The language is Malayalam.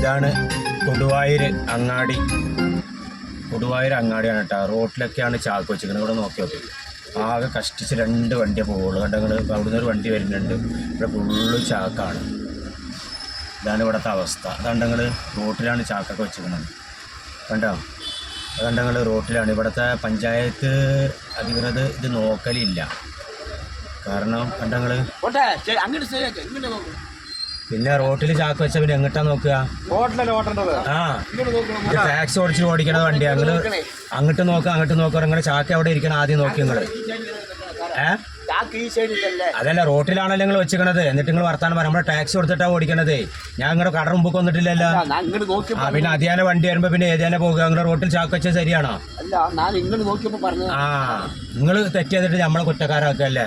ഇതാണ് കൊടുവായൂർ അങ്ങാടി. കൊടുവായൂർ അങ്ങാടിയാണ് കേട്ടോ. റോട്ടിലൊക്കെയാണ് ചാക്ക് വെച്ചിരിക്കുന്നത്. ഇവിടെ നോക്കി നോക്കി ആകെ കഷ്ടിച്ച് രണ്ട് വണ്ടിയെ പോകുള്ളൂ കണ്ടോ അവിടുന്ന് ഒരു വണ്ടി വരുന്നുണ്ട്. ഇവിടെ ഫുള്ള് ചാക്കാണ്. ഇതാണ് ഇവിടുത്തെ അവസ്ഥ. അതുകൊണ്ട് നിങ്ങൾ റോട്ടിലാണ് ചാക്കൊക്കെ വെച്ചിരിക്കുന്നത്. കണ്ടോ? അതുകൊണ്ട് നിങ്ങൾ റോട്ടിലാണ്. ഇവിടുത്തെ പഞ്ചായത്ത് അധികൃതർ ഇത് നോക്കലില്ല. കാരണം കണ്ടങ്ങൾ പിന്നെ റോട്ടിൽ ചാക്ക് വെച്ച പിന്നെ എങ്ങോട്ടാ നോക്കുക? ആ. ടാക്സ് ഓടിച്ച് ഓടിക്കണ വണ്ടി. നിങ്ങൾ അങ്ങോട്ട് നോക്കുക അങ്ങോട്ട് നോക്കുക നിങ്ങളുടെ ചാക്ക് അവിടെ ഇരിക്കണം ആദ്യം നോക്കി നിങ്ങൾ ഏ? അതല്ല റോട്ടിലാണല്ലോ നിങ്ങൾ വെച്ചിക്കണത്. എന്നിട്ട് നിങ്ങൾ വർത്താനം പറയാം നമ്മുടെ ടാക്സ് കൊടുത്തിട്ടാ ഓടിക്കണത്. ഞാൻ നിങ്ങളുടെ കട മുമ്പ് വന്നിട്ടില്ലല്ലോ. ആ പിന്നെ അതിയാനെ വണ്ടി വരുമ്പോ പിന്നെ ഏതിയാനെ പോകുക? നിങ്ങളുടെ റോട്ടിൽ ചാക്ക് വെച്ചാൽ ശരിയാണോ? ആ. നിങ്ങൾ തെറ്റ് ചെയ്തിട്ട് നമ്മളെ കുറ്റക്കാരാക്കല്ലേ?